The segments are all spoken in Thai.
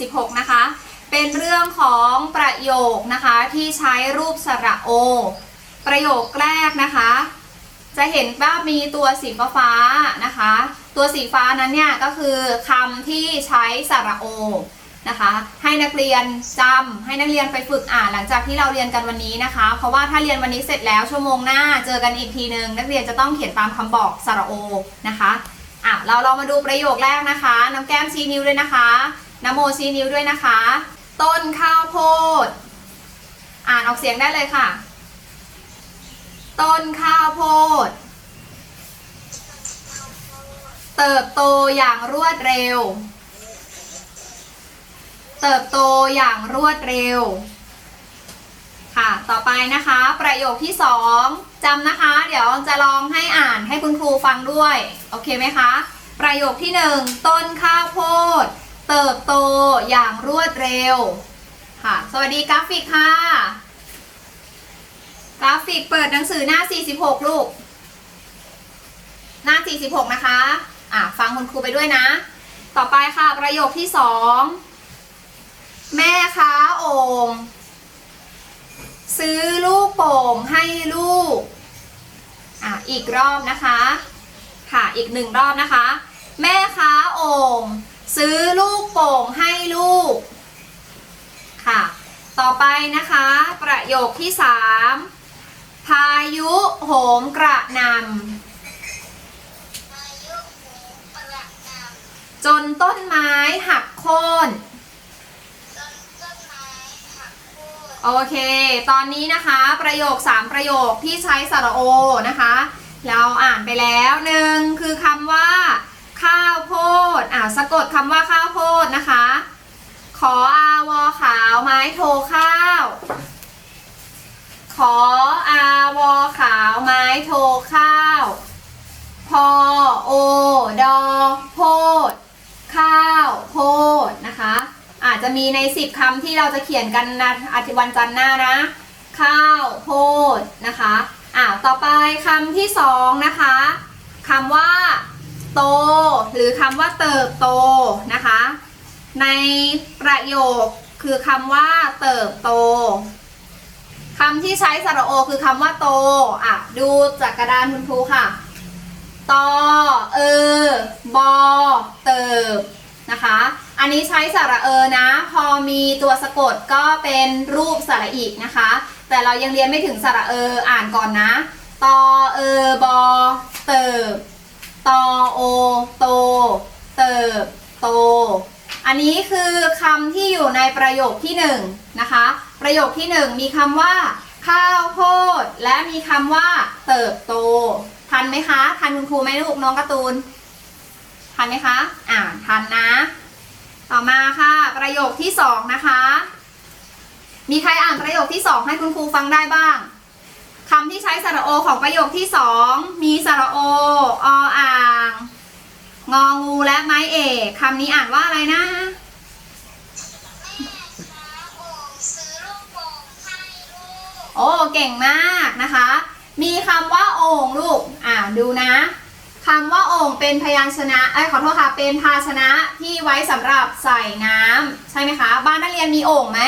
46 นะคะ เป็นเรื่องของประโยคนะคะที่ใช้รูปสระโอ ประโยคแรกนะคะ จะเห็นว่ามีตัวสีฟ้านะคะ ตัวสีฟ้านั้นเนี่ยก็คือคำที่ใช้สระโอนะคะให้นักเรียนจำให้นักเรียนไปฝึกอ่านหลังจากที่เราเรียนกันวันนี้นะคะ เพราะว่าถ้าเรียนวันนี้เสร็จแล้วชั่วโมงหน้าเจอกันอีกทีหนึ่งนักเรียนจะต้องเขียนตามคำบอกสระโอนะคะอะเราลองมาดูประโยคแรกนะคะน้ำแก้มชี้นิ้วด้วยนะคะ นโมชี้นิ้วด้วยนะคะ ต้นข้าวโพด อ่านออกเสียงได้เลยค่ะ ต้นข้าวโพด เติบโตอย่างรวดเร็ว เติบโตอย่างรวดเร็ว ค่ะ ต่อไปนะคะ ประโยคที่สองจำนะคะ เดี๋ยวจะลองให้อ่านให้คุณครูฟังด้วย โอเคไหมคะ ประโยคที่หนึ่งต้นข้าวโพด เติบโตอย่างรวดเร็วค่ะ สวัสดีกราฟิกค่ะ กราฟิกเปิดหนังสือหน้า 46 ลูก หน้า 46 นะคะ อะ ฟังคุณครูไปด้วยนะ ต่อไปค่ะประโยคที่สองแม่ค้าโอ่งซื้อลูกโป่งให้ลูก อะ อีกรอบนะคะ ค่ะ อีกหนึ่งรอบนะคะ แม่ค้าโอ่ง ซื้อลูกโป่งให้ลูก ค่ะ ต่อไปนะคะ ประโยคที่สามพายุโหมกระหนำอายุหมูประนจนต้นไม้หักโค่นำต้นต้นไม้หักโค่นโอเค ตอนนี้นะคะประโยค 3 ประโยคที่ใช้สระโอนะคะ เราอ่านไปแล้วหนึ่งคือคำว่า ข้าวโพด อ่าสะกดคำว่าข้าวโพดนะคะ ขออาวอขาวไม้โทข้าว ขออาวอขาวไม้โทข้าว พอโอดอโพด ข้าวโพดนะคะ อาจจะมีใน10คำที่เราจะเขียนกันนะอาทิตย์วันจันทร์หน้านะ ข้าวโพดนะคะอ่าต่อไปคำที่สองนะคะคำว่า โต หรือคำว่าเติบโตนะคะ ในประโยคคือคำว่าเติบโตคำที่ใช้สระโอคือคำว่าโต อะ ดูจากกระดานคุณครูค่ะ ตอ เออบอเติบนะคะ อันนี้ใช้สระเออนะ พอมีตัวสะกดก็เป็นรูปสระอีกนะคะ แต่เรายังเรียนไม่ถึงสระเอออ่านก่อนนะ ตอ เออบอเติบ ตอโอโต เติบโต อันนี้คือคำที่อยู่ในประโยคที่หนึ่งนะคะ ประโยคที่หนึ่งมีคำว่า ข้าวโพด และมีคำว่า เติบโต ทันไหมคะ ทันคุณครูไหมลูกน้องการ์ตูน ทันไหมคะ อ่าทันนะ ต่อมาค่ะ ประโยคที่สองนะคะ มีใครอ่านประโยคที่สองให้คุณครูฟังได้บ้าง คำที่ใช้สระโอของประโยคที่สองมีสระโอออ่าง งองูและไม้เอกคำนี้อ่านว่าอะไรนะโอ้เก่งมากนะคะ มีคำว่าโอ่งลูกอ่าดูนะคำว่าโอ่งเป็นพยัญชนะเอ้ขอโทษค่ะเป็นภาชนะที่ไว้สำหรับใส่น้ำใช่ไหมคะ บ้านนักเรียนมีโอ่งไหม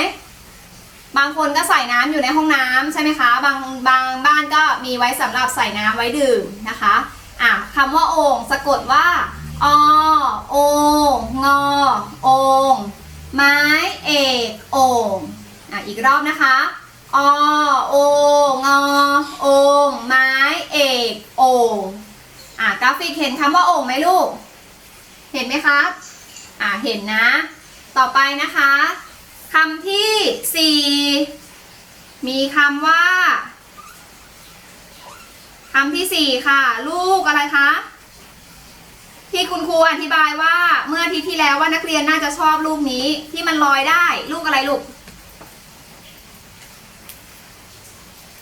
บางคนก็ใส่น้ำอยู่ในห้องน้ำใช่ไหมคะ บางบางบ้านก็มีไว้สำหรับใส่น้ำไว้ดื่มนะคะอะคำว่าโอ่งสะกดว่าอโองงอโองไม้เอกโอ่งอะอีกรอบนะคะอโองอโองไม้เอกโอ่งอะกราฟิกเห็นคำว่าโอ่งไหมลูก เห็นไหมคะอะเห็นนะ ต่อไปนะคะ คำที่สี่มีคำว่าคำที่สี่ค่ะ ลูกอะไรคะ ที่คุณครูอธิบายว่าเมื่ออาทิตย์ที่แล้วว่านักเรียนน่าจะชอบลูกนี้ที่มันลอยได้ ลูกอะไรลูก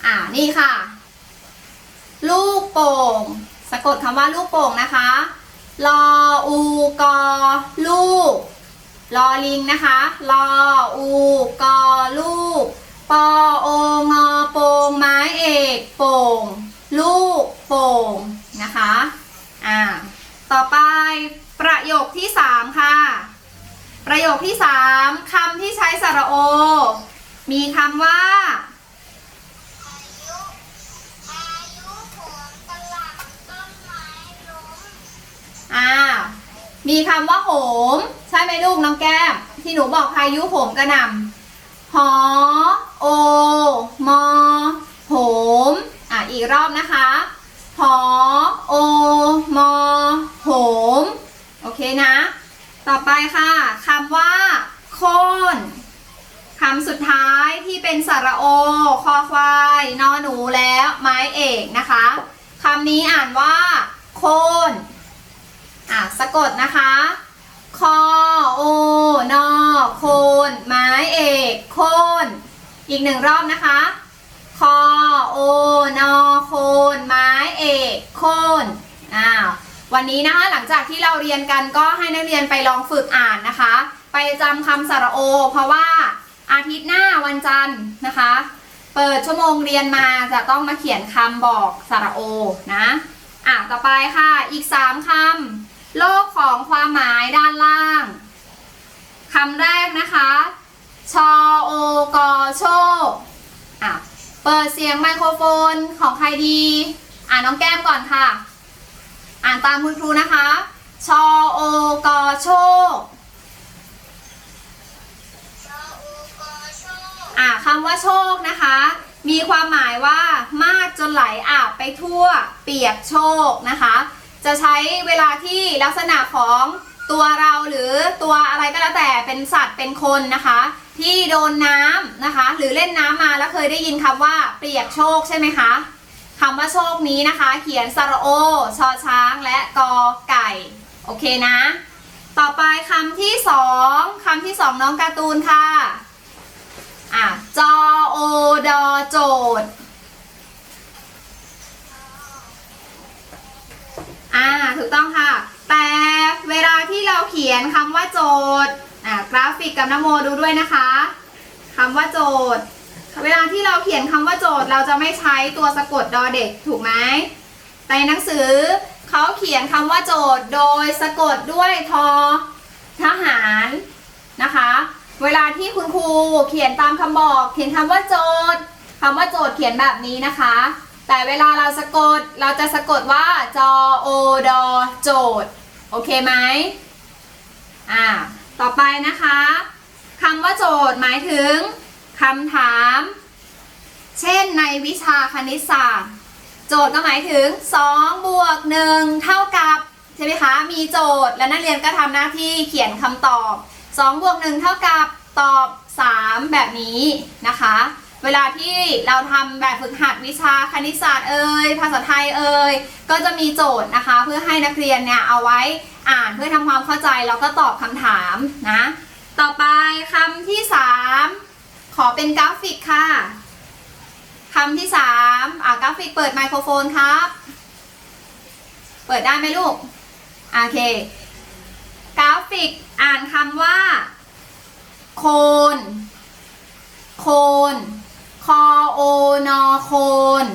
อ่านี่ค่ะ ลูกโป่ง สะกดคำว่าลูกโป่งนะคะลออูกอลูก ลอลิงนะคะลออูกอลูกปอโองอโปงไม้เอกโป่งลูกโป่งนะคะอ่าต่อไปประโยคที่สามค่ะ ประโยคที่สมีคำว่าพายุพายุโหมกระหล่ำต้นไม้ล้มอ่า มีคำว่าโหม ใช่ไหมลูกน้องแก้ม ที่หนูบอกพายุโหมกระหน่ำหอ โอ มอ โหม อะอีกรอบนะคะหอ โอ มอ โหม โอเคนะ ต่อไปค่ะคำว่า โค่นคำสุดท้ายที่เป็นสระโอ คอควาย นอหนูแล้ว ไม้เอกนะคะคำนี้อ่านว่า โค่น อะสะกดนะคะ คอโอนอโคนไม้เอกโคนอีกหนึ่งรอบนะคะ คอโอนอโคนไม้เอกโคนอ้าววันนี้นะคะหลังจากที่เราเรียนกันก็ให้นักเรียนไปลองฝึกอ่านนะคะ ไปจำคำสระโอ เพราะว่าอาทิตย์หน้าวันจันทร์นะคะ เปิดชั่วโมงเรียนมาจะต้องมาเขียนคำบอกสระโอนะอะต่อไปค่ะอีก 3คำ โลกของความหมายด้านล่างคำแรกนะคะ ชอโอกอโชคอะเปิดเสียงไมโครโฟนของใครดี อ่านน้องแก้มก่อนค่ะ อ่านตามคุณครูนะคะ ชอโอกอโชคชออูกโชคอะคำว่าโชคนะคะ มีความหมายว่ามากจนไหลอาบไปทั่วเปียกโชคนะคะ จะใช้เวลาที่ลักษณะของตัวเราหรือตัวอะไรก็แล้วแต่เป็นสัตว์เป็นคนนะคะ ที่โดนน้ำนะคะ หรือเล่นน้ำมาแล้วเคยได้ยินคำว่าเปียกโชคใช่ไหมคะคำว่าโชคนี้นะคะ เขียนสระโอชอช้างและกอไก่ โอเคนะ ต่อไปคำที่สองคำที่สองน้องการ์ตูนค่ะอะจอโอดอโจท อ่าถูกต้องค่ะ แต่เวลาที่เราเขียนคำว่าโจทย์อ่ากราฟิกกับนโมดูด้วยนะคะคำว่าโจทย์ เวลาที่เราเขียนคำว่าโจทย์เราจะไม่ใช้ตัวสะกดดอเด็กถูกไหมแต่ในหนังสือเขาเขียนคำว่าโจทย์โดยสะกดด้วยทอทหารนะคะ เวลาที่คุณครูเขียนตามคำบอก เขียนคำว่าโจทย์คำว่าโจทย์เขียนแบบนี้นะคะ แต่เวลาเราสะกดเราจะสะกดว่าจอโอดอโจทย์โอเคไหมอ่าต่อไปนะคะคำว่าโจทย์หมายถึงคำถาม เช่นในวิชาคณิตศาสตร์ โจทย์ก็หมายถึง2บวก1เท่ากับใช่ไหมคะมีโจทย์และนักเรียนก็ทำหน้าที่เขียนคำตอบ2บวก1เท่ากับตอบ 3 แบบนี้นะคะ เวลาที่เราทำแบบฝึกหัดวิชาคณิตศาสตร์เอ่ยภาษาไทยเอ่ยก็จะมีโจทย์นะคะ เพื่อให้นักเรียนเนี่ยเอาไว้อ่านเพื่อทำความเข้าใจแล้วก็ตอบคำถามนะต่อไปคำที่ 3 ขอเป็นกราฟิกค่ะคำที่สามอ่ากราฟิกเปิดไมโครโฟนครับ เปิดได้ไหมลูกโอเคกราฟิกอ่านคำว่า โคน โคน คอโอนอโคน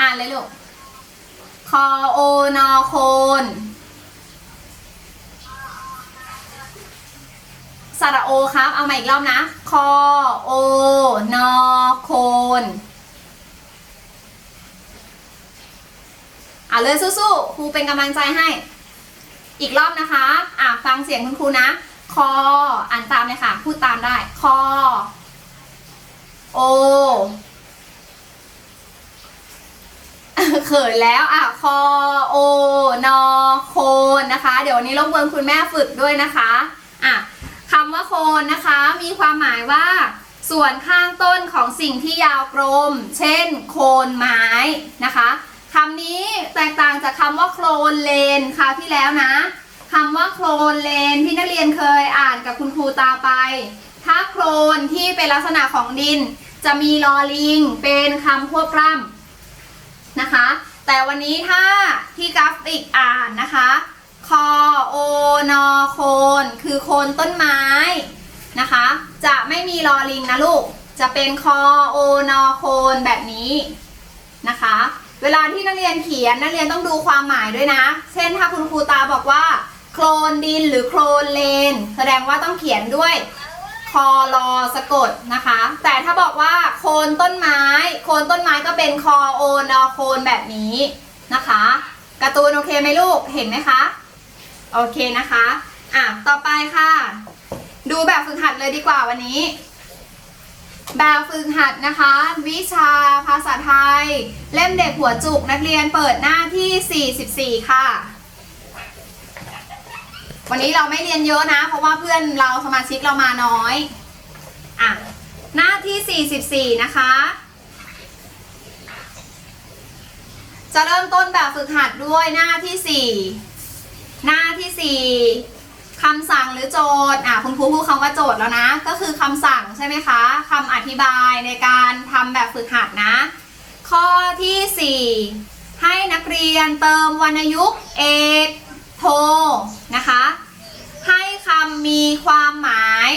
อ่านเลยลูกคอโอนอโคนสระโอครับ เอาใหมาอีกรอบนะ คอโอนอโคนอะเลยสู้ๆ ครูเป็นกำลังใจให้ อีกรอบนะคะ อะฟังเสียงคุณครูนะ คอ อ่านตามเลยค่ะ พูดตามได้ คอ โอเขินแล้วอะคอโอนอโคนนะคะ เดี๋ยววันนี้รบกวนคุณแม่ฝึกด้วยนะคะอะคำว่าโคนนะคะ มีความหมายว่า ส่วนข้างต้นของสิ่งที่ยาวกลม เช่น โคนไม้นะคะคำนี้แตกต่างจากคำว่าโคลนเลนคราวที่แล้วนะคำว่าโคลนเลนที่นักเรียนเคยอ่านกับคุณครูตาไป ถ้าโคลนที่เป็นลักษณะของดิน จะมีลอลิงเป็นคำควบกล้ำนะคะ แต่วันนี้ถ้าที่กราฟิกอ่านนะคะ คอโอนอโคน คือโคนต้นไม้นะคะ จะไม่มีลอลิงนะลูก จะเป็นคอโอนอโคนแบบนี้นะคะ เวลาที่นักเรียนเขียนนักเรียนต้องดูความหมายด้วยนะ เช่นถ้าคุณครูตาบอกว่า โคลนดินหรือโคลนเลน แสดงว่าต้องเขียนด้วย คอรอสะกดนะคะ แต่ถ้าบอกว่าโคนต้นไม้ โคนต้นไม้ก็เป็นคอโอนอโคนแบบนี้นะคะการ์ตูนโอเคไหมลูกเห็นไหมคะโอเคนะคะอะต่อไปค่ะ ดูแบบฝึกหัดเลยดีกว่าวันนี้ แบบฝึกหัดนะคะ วิชาภาษาไทย เล่มเด็กหัวจุกนักเรียนเปิดหน้าที่ 44 ค่ะ วันนี้เราไม่เรียนเยอะนะ เพราะว่าเพื่อนเราสมาชิกเรามาน้อยอะหน้าที่ 44 นะคะ จะเริ่มต้นแบบฝึกหัดด้วยหน้าที่ 4 หน้าที่ 4คำสั่งหรือโจทย์อะคุณครูพูดคำว่าโจทย์แล้วนะ ก็คือคำสั่งใช่ไหมคะคำอธิบายในการทำแบบฝึกหัดนะ ข้อที่ 4 ให้นักเรียนเติมวรรณยุกต์เอก โท นะคะ ให้คำมีความหมาย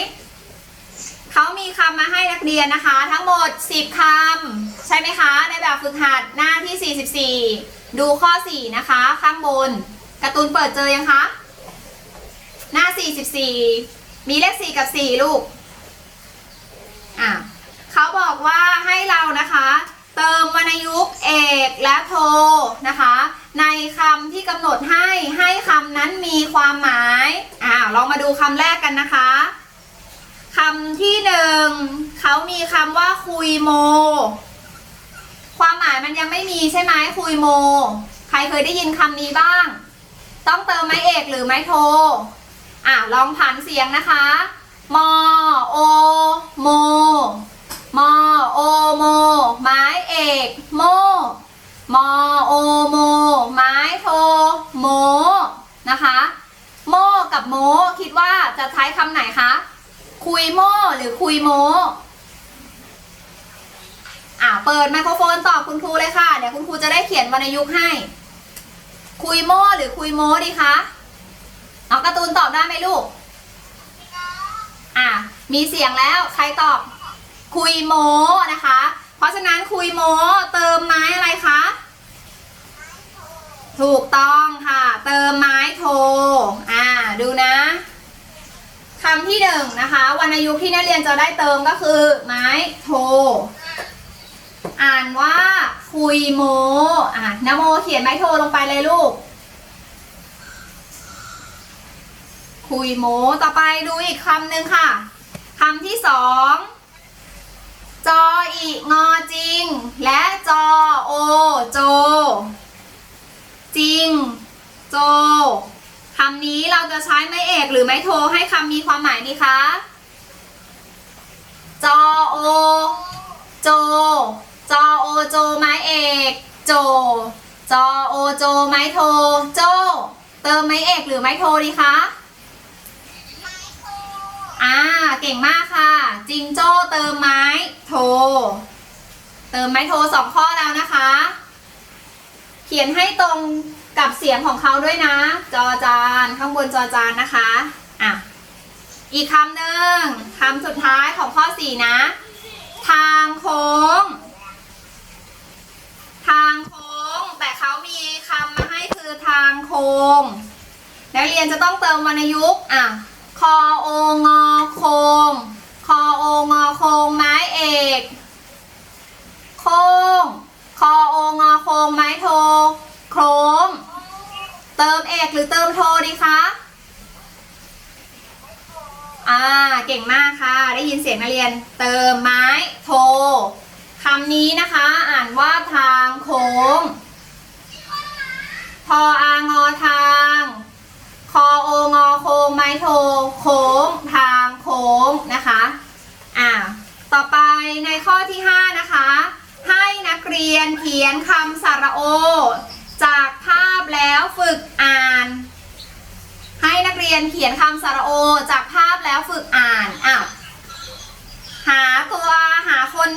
เขามีคำมาให้นักเรียนนะคะ ทั้งหมด 10คำใช่ไหมคะ ในแบบฝึกหัดหน้าที่ 44 ดูข้อ 4 นะคะ ข้างบนการ์ตูนเปิดเจอยังคะ หน้า 44 มีเลข 4 กับ 4 ลูก อะเขาบอกว่าให้เรานะคะ เติมวรรณยุกต์เอกและโทนะคะ ในคำที่กำหนดให้ให้คำนั้นมีความหมายอ่าลองมาดูคำแรกกันนะคะคำที่หนึ่งเขามีคำว่าคุยโม ความหมายมันยังไม่มีใช่ไหมคุยโม ใครเคยได้ยินคำนี้บ้าง ต้องเติมไม้เอกหรือไม้โทอะลองผันเสียงนะคะมอโอโมมอโอโม ไม้เอก โม มโอโม ไม้โทโมนะคะโมกับโมคิดว่าจะใช้คำไหนคะ คุยโมหรือคุยโมอ่าเปิดไมโครโฟนตอบคุณครูเลยค่ะ เดี๋ยวคุณครูจะได้เขียนวรรณยุกต์ให้ คุยโมหรือคุยโมดีคะเอาการ์ตูนตอบได้ไหมลูก อะมีเสียงแล้วใครตอบ คุยโมนะคะ เพราะฉะนั้นคุยโมเติมไม้อะไรคะ ถูกต้องค่ะ เติมไม้โท อ่า ดูนะคำที่หนึ่งนะคะวรรณยุกต์ที่นักเรียนจะได้เติมก็คือ ไม้โท อ่านว่า คุยโม อะนโมเขียนไม้โทลงไปเลยลูก คุยโม ต่อไปดูอีกคำหนึ่งค่ะคำที่สอง จออีงอจริง และจอโอโจ จริง โจคำนี้เราจะใช้ไม้เอกหรือไม้โทให้คำมีความหมายดีคะจอโอโจ จอโอโจไม้เอก โจ จอโอโจไม้โท โจ เติมไม้เอกหรือไม้โทดีคะ อ่าเก่งมากค่ะ จิงโจ้เติมไม้โท เติมไม้โทสองข้อแล้วนะคะ เขียนให้ตรงกับเสียงของเขาด้วยนะ จอจานข้างบนจอจานนะคะอะอีกคำหนึ่งคำสุดท้ายของข้อสี่นะ ทางโค้ง ทางโค้ง แต่เขามีคำมาให้คือทางโค้งนักเรียนจะต้องเติมวรรณยุกต์อะ คอโองอโคง คอโองอโคงไม้เอก โค้งคอโองอโคงไม้โท โครงเติมเอกหรือเติมโทดีคะอ่าเก่งมากค่ะ ได้ยินเสียงนักเรียนเติมไม้โทคำนี้นะคะ อ่านว่าทางโค้ง พออางอทาง คอโองอโค้งไม้โท โค้ง ทางโค้งนะคะ อ่า ต่อไปในข้อที่ 5 นะคะ ให้นักเรียนเขียนคำสระโอ จากภาพแล้วฝึกอ่าน ให้นักเรียนเขียนคำสระโอ จากภาพแล้วฝึกอ่านอะหาตัวหาคน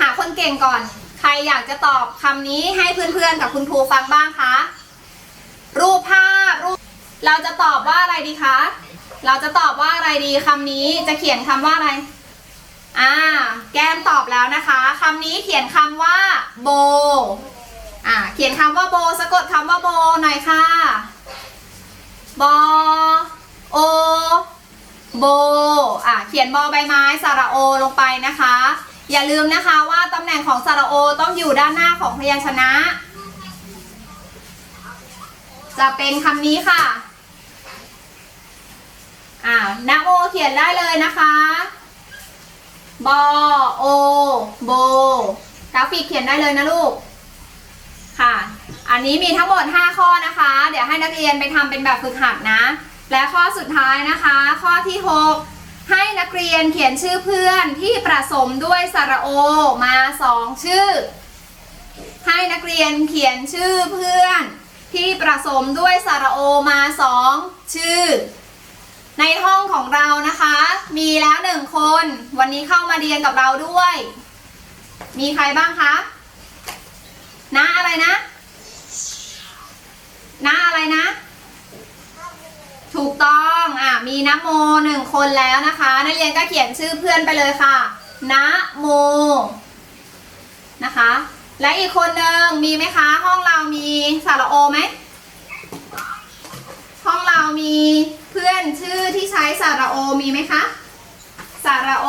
หาคนเก่งก่อน ใครอยากจะตอบคำนี้ให้เพื่อนๆกับคุณครูฟังบ้างคะ รูปภาพรูป เราจะตอบว่าอะไรดีคะ เราจะตอบว่าอะไรดีคำนี้จะเขียนคำว่าอะไร อ่า แก้มตอบแล้วนะคะคำนี้เขียนคำว่าโบอ่าเขียนคำว่าโบ สะกดคำว่าโบหน่อยค่ะบอโอโบอะเขียนบอใบไม้สระโอลงไปนะคะ อย่าลืมนะคะว่าตำแหน่งของสระโอต้องอยู่ด้านหน้าของพยัญชนะ จะเป็นคำนี้ค่ะอ่านะโมเขียนได้เลยนะคะ บอโอโบกราฟิกเขียนได้เลยนะลูก ค่ะ อันนี้มีทั้งหมด 5 ข้อนะคะ เดี๋ยวให้นักเรียนไปทำเป็นแบบฝึกหัดนะ และข้อสุดท้ายนะคะ ข้อที่ 6 ให้นักเรียนเขียนชื่อเพื่อนที่ประสมด้วยสระโอมา 2 ชื่อ ให้นักเรียนเขียนชื่อเพื่อนที่ประสมด้วยสระโอมา 2 ชื่อ ในห้องของเรานะคะ มีแล้วหนึ่งคน วันนี้เข้ามาเรียนกับเราด้วย มีใครบ้างคะนะอะไรนะนะอะไรนะ ถูกต้องอะมีนะโมหนึ่งคนแล้วนะคะนักเรียนก็เขียนชื่อเพื่อนไปเลยค่ะนะโมนะคะ และอีกคนหนึ่งมีไหมคะ ห้องเรามีสระโอไหม ห้องเรามีเพื่อนชื่อที่ใช้สระโอมีไหมคะสระโอ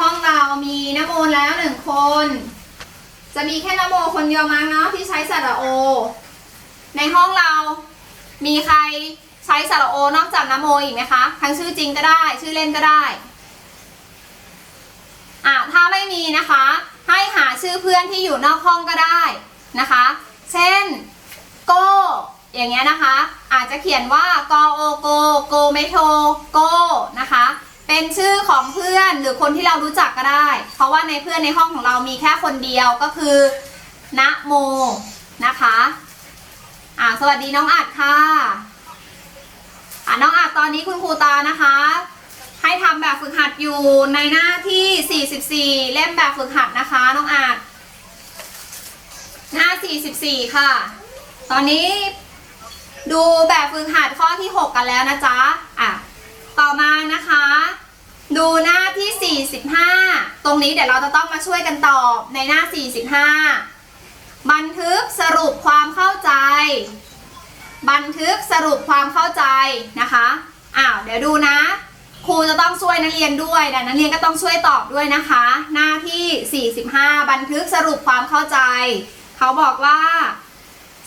ห้องเรามีนโมแล้วหนึ่งคน จะมีแค่นโมคนเดียวมั้งเนาะที่ใช้สระโอ ในห้องเรามีใครใช้สระโอนอกจากนโมอีกไหมคะทั้งชื่อจริงก็ได้ชื่อเล่นก็ได้อะถ้าไม่มีนะคะ ให้หาชื่อเพื่อนที่อยู่นอกห้องก็ได้นะคะ เช่นโก อย่างเงี้ยนะคะ อาจจะเขียนว่ากโอโกโกเมโทโกนะคะ เป็นชื่อของเพื่อนหรือคนที่เรารู้จักก็ได้ เพราะว่าในเพื่อนในห้องของเรามีแค่คนเดียวก็คือนะโมนะคะอ่าสวัสดีน้องอัดค่ะอ่าน้องอัดตอนนี้คุณครูตานะคะ ให้ทำแบบฝึกหัดอยู่ในหน้าที่ 44 เล่มแบบฝึกหัดนะคะ น้องอัดหน้า 44 ค่ะ ตอนนี้ ดูแบบฝึกหัดข้อที่ 6 กันแล้วนะจ๊ะอะต่อมานะคะ ดูหน้าที่ 45 ตรงนี้เดี๋ยวเราจะต้องมาช่วยกันตอบในหน้า 45 บันทึกสรุปความเข้าใจ บันทึกสรุปความเข้าใจนะคะอ้าวเดี๋ยวดูนะ ครูจะต้องช่วยนักเรียนด้วยแต่นักเรียนก็ต้องช่วยตอบด้วยนะคะ หน้าที่ 45 บันทึกสรุปความเข้าใจ เขาบอกว่า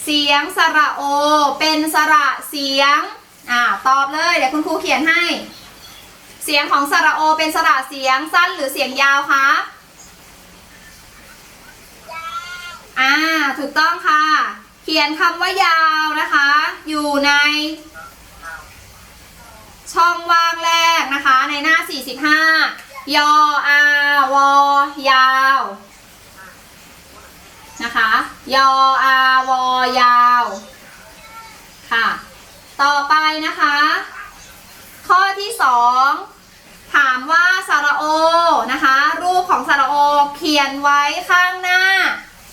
เสียงสระโอ เป็นสระเสียงอ่าตอบเลยเดี๋ยวคุณครูเขียนให้ เสียงของสระโอเป็นสระเสียงสั้นหรือเสียงยาวคะอ่าถูกต้องค่ะ เขียนคำว่ายาวนะคะ อยู่ในช่องว่างแรกนะคะในหน้า 45 ยออาวอยาว นะคะ ยออาวอยาว ค่ะ ต่อไปนะคะ ข้อที่2ถามว่าสระโอนะคะ รูปของสระโอเขียนไว้ข้างหน้า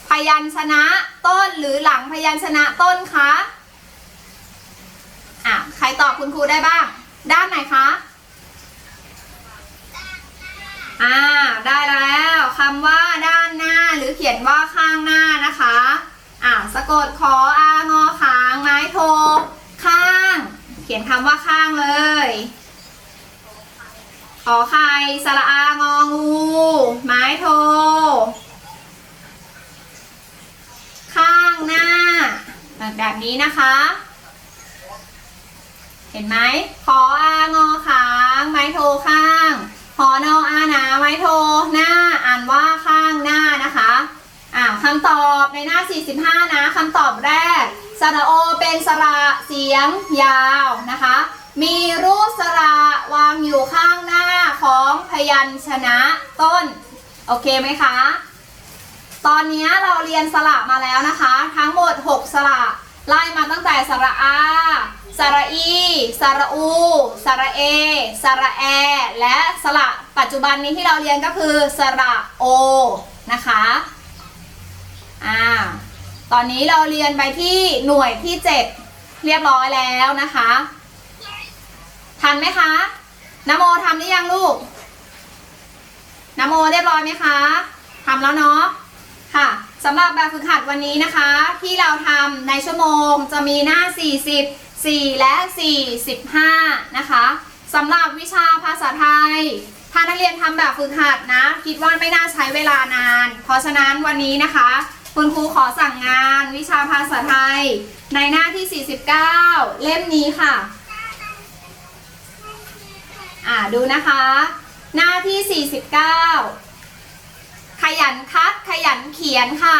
พยัญชนะต้นหรือหลังพยัญชนะต้นคะอะใครตอบคุณครูได้บ้าง ด้านไหนคะ อ่าได้แล้วคำว่าด้านหน้าหรือเขียนว่าข้างหน้านะคะอ่าสะกดขออางอขางไม้โทข้าง เขียนคำว่าข้างเลยขอไข่สระอางองู ไม้โท ข้างหน้า แบบนี้นะคะ เห็นไหมขออางอขาง ไม้โทข้าง หอนออาหนาไม้โทหน้าอ่านว่าข้างหน้านะคะอ่าคำตอบในหน้า 45 นะคำตอบแรกสระโอเป็นสระเสียงยาวนะคะ มีรูปสระวางอยู่ข้างหน้าของพยัญชนะต้น โอเคไหมคะ ตอนนี้เราเรียนสระมาแล้วนะคะ ทั้งหมด 6 สระไล่มาตั้งแต่สระอา สระอี สระอู สระเอ สระแอ และสระปัจจุบันนี้ที่เราเรียนก็คือสระโอ นะคะ อ่า ตอนนี้เราเรียนไปที่หน่วยที่ 7 เรียบร้อยแล้วนะคะ ทันไหมคะนโมทำหรือยังลูกนโมเรียบร้อยไหมคะทำแล้วเนาะ ค่ะสำหรับแบบฝึกหัดวันนี้นะคะ ที่เราทำในชั่วโมงจะมีหน้า 40 4 และ 45 นะคะสำหรับวิชาภาษาไทย ถ้านักเรียนทำแบบฝึกหัดนะ คิดว่าไม่น่าใช้เวลานาน เพราะฉะนั้นวันนี้นะคะ คุณครูขอสั่งงานวิชาภาษาไทย ในหน้าที่ 49 เล่มนี้ค่ะ อ่าดูนะคะ หน้าที่ 49 ขยันคัดขยันเขียนค่ะ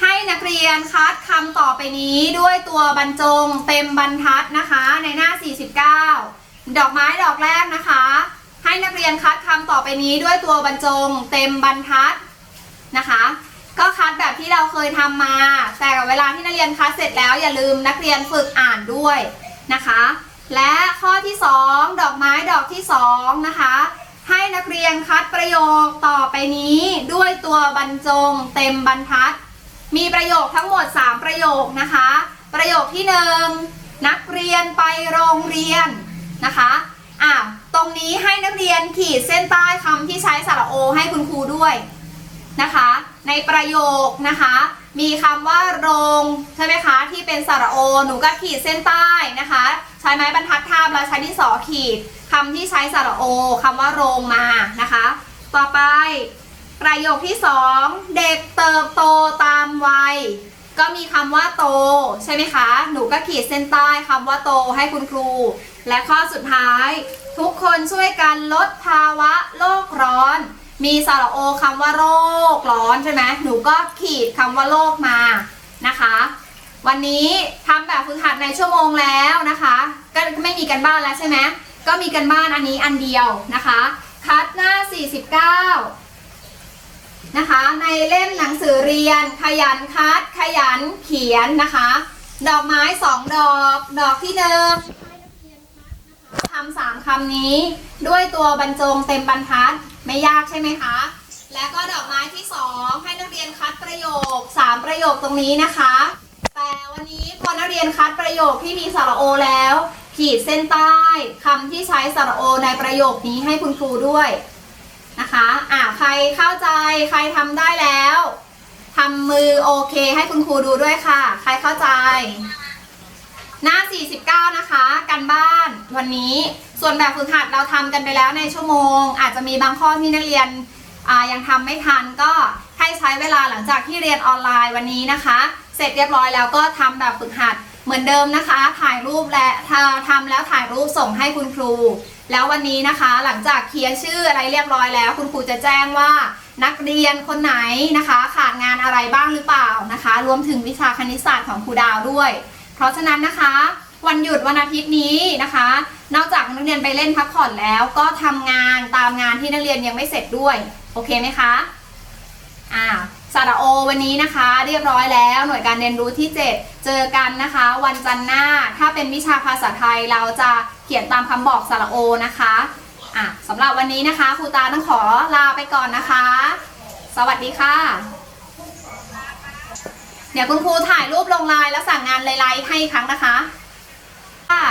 ให้นักเรียนคัดคำต่อไปนี้ด้วยตัวบรรจงเต็มบรรทัดนะคะในหน้า 49 ดอกไม้ดอกแรกนะคะ ให้นักเรียนคัดคำต่อไปนี้ด้วยตัวบรรจงเต็มบรรทัดนะคะ ก็คัดแบบที่เราเคยทำมา แต่เวลาที่นักเรียนคัดเสร็จแล้วอย่าลืมนักเรียนฝึกอ่านด้วยนะคะ และข้อที่ 2 ดอกไม้ดอกที่2นะคะให้นักเรียนคัดประโยคต่อไปนี้ด้วยตัวบรรจงเต็มบรรทัด มีประโยคทั้งหมด 3 ประโยคนะคะ ประโยคที่ 1 นักเรียนไปโรงเรียนนะคะอะตรงนี้ให้นักเรียนขีดเส้นใต้คำที่ใช้สระโอให้คุณครูด้วยนะคะ ในประโยคนะคะ มีคำว่าโรงใช่ไหมคะที่เป็นสระโอหนูก็ขีดเส้นใต้นะคะ ใช้ไม้บรรทัดทาบแล้วใช้ดินสอขีดคำที่ใช้สระโอคำว่าโรงมานะคะ ต่อไป ประโยคที่2เด็กเติบโตตามวัย ก็มีคำว่าโต ใช่ไหมคะ หนูก็ขีดเส้นใต้คำว่าโตให้คุณครู และข้อสุดท้าย ทุกคนช่วยกันลดภาวะโลกร้อน มีสระโอคำว่าโรคร้อนใช่ไหมหนูก็ขีดคำว่าโลกมานะคะ วันนี้ทำแบบฝึกหัดในชั่วโมงแล้วนะคะ ก็ไม่มีกันบ้านแล้วใช่ไหมก็มีกันบ้านอันนี้อันเดียวนะคะ คัดหน้า 49 นะคะ ในเล่มหนังสือเรียนขยันคัด ขยันเขียนนะคะ ดอกไม้สองดอก ดอกที่หนึ่งทำสามคำนี้ ด้วยตัวบรรจงเต็มบรรทัดไม่ยากใช่ไหมคะ และก็ดอกไม้ที่สองให้นักเรียนคัดประโยคสามประโยคตรงนี้นะคะ แต่วันนี้พอนักเรียนคัดประโยคที่มีสระโอแล้ว ขีดเส้นใต้คำที่ใช้สระโอในประโยคนี้ให้คุณครูด้วย นะคะอ่าใครเข้าใจใครทำได้แล้วทำมือโอเคให้คุณครูดูด้วยค่ะ ใครเข้าใจ หน้า 49 นะคะ กันบ้านวันนี้ส่วนแบบฝึกหัดเราทำกันไปแล้วในชั่วโมง อาจจะมีบางข้อที่นักเรียนอ่ายังทำไม่ทันก็ให้ใช้เวลาหลังจากที่เรียนออนไลน์วันนี้นะคะ เสร็จเรียบร้อยแล้วก็ทำแบบฝึกหัดเหมือนเดิมนะคะ ถ่ายรูปและทำแล้วถ่ายรูปส่งให้คุณครู แล้ววันนี้นะคะหลังจากเคลียร์ชื่ออะไรเรียบร้อยแล้ว คุณครูจะแจ้งว่านักเรียนคนไหนนะคะ ขาดงานอะไรบ้างหรือเปล่านะคะ รวมถึงวิชาคณิตศาสตร์ของครูดาวด้วย เพราะฉะนั้นนะคะ วันหยุดวันอาทิตย์นี้นะคะ นอกจากนักเรียนไปเล่นพักผ่อนแล้ว ก็ทำงานตามงานที่นักเรียนยังไม่เสร็จด้วย โอเคไหมคะอ่า สระโอวันนี้นะคะ เรียบร้อยแล้วหน่วยการเรียนรู้ที่ 7 เจอกันนะคะ วันจันทร์หน้า ถ้าเป็นวิชาภาษาไทยเราจะเขียนตามคำบอกสระโอนะคะอะสำหรับวันนี้นะคะครูตาต้องขอลาไปก่อนนะคะ สวัสดีค่ะ เดี๋ยวคุณครูถ่ายรูปลงไลน์แล้วสั่งงานไลน์ให้อีกครั้งนะคะค่ะ